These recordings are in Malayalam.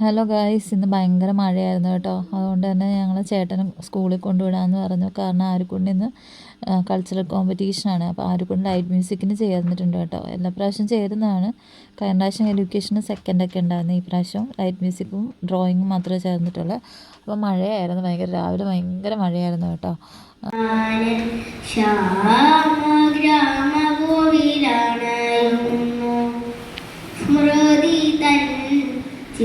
ഹലോ ഗായ്സ് ഇന്ന് ഭയങ്കര മഴയായിരുന്നു കേട്ടോ. അതുകൊണ്ട് തന്നെ ഞങ്ങൾ ചേട്ടനും സ്കൂളിൽ കൊണ്ടുവിടാമെന്ന് പറഞ്ഞു. കാരണം ആരുക്കുണ്ട് ഇന്ന് കൾച്ചറൽ കോമ്പറ്റീഷനാണ് അപ്പോൾ ആരുക്കുണ്ട് ലൈറ്റ് മ്യൂസിക്കിന് ചേർന്നിട്ടുണ്ട് കേട്ടോ. എല്ലാ പ്രാവശ്യം ചേരുന്നതാണ്. കഴിഞ്ഞ പ്രാവശ്യം എഡ്യൂക്കേഷന് സെക്കൻഡൊക്കെ ഉണ്ടായിരുന്നു. ഈ പ്രാവശ്യം ലൈറ്റ് മ്യൂസിക്കും ഡ്രോയിങ്ങും മാത്രമേ ചേർന്നിട്ടുള്ളൂ. അപ്പോൾ മഴയായിരുന്നു. ഭയങ്കര രാവിലെ ഭയങ്കര മഴയായിരുന്നു കേട്ടോ.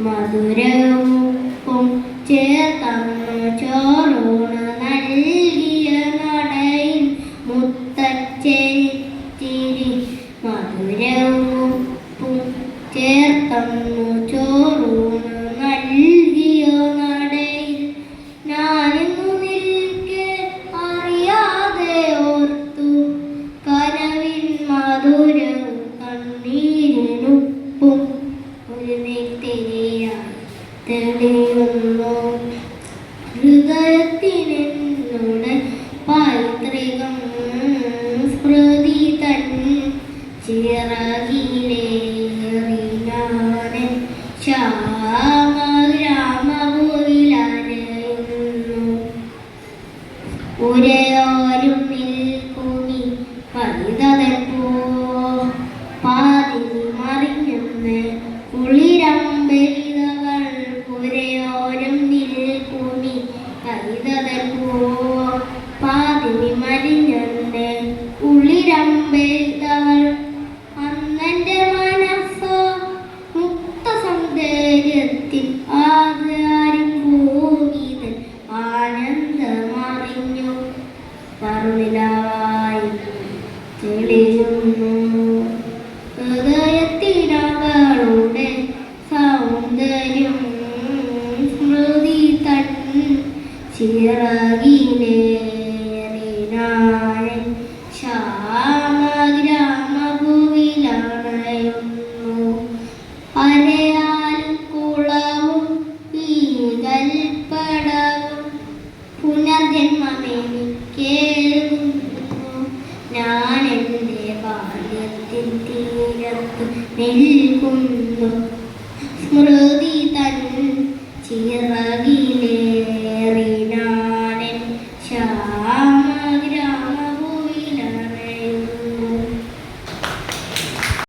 മധുരവും ചേർത്തന്നു ചോറൂണ് നൽകിയ നടയിൽ മുത്തച്ചെരിത്തിരി മധുരവും ചേർത്തന്നു തെളിയുന്നു ഹൃദയത്തിനെന്നോട് പൈതൃകം സ്മൃതി തൻ ചിറകിലേറിനാനൻ ഒരേ ആരും നിൽക്കുമി പൈതതപ്പോ പാതിരി സൗന്ദര്യത്തിൽ ആദ്യാരും ഭൂമിതൻ ആനന്ദമറിഞ്ഞു. കറുനിലാവായി തെളിയുന്നു. ഹൃദയത്തിനകളുടെ സൗന്ദര്യം സ്മൃതി തൻ ചിറകിലേറിനായൻ പുനർജന്മമെനിക്കേകുന്നു ഞാൻ എന്റെ ബാല്യത്തിൽ തീരത്ത് നിൽക്കുന്നു. സ്മൃതി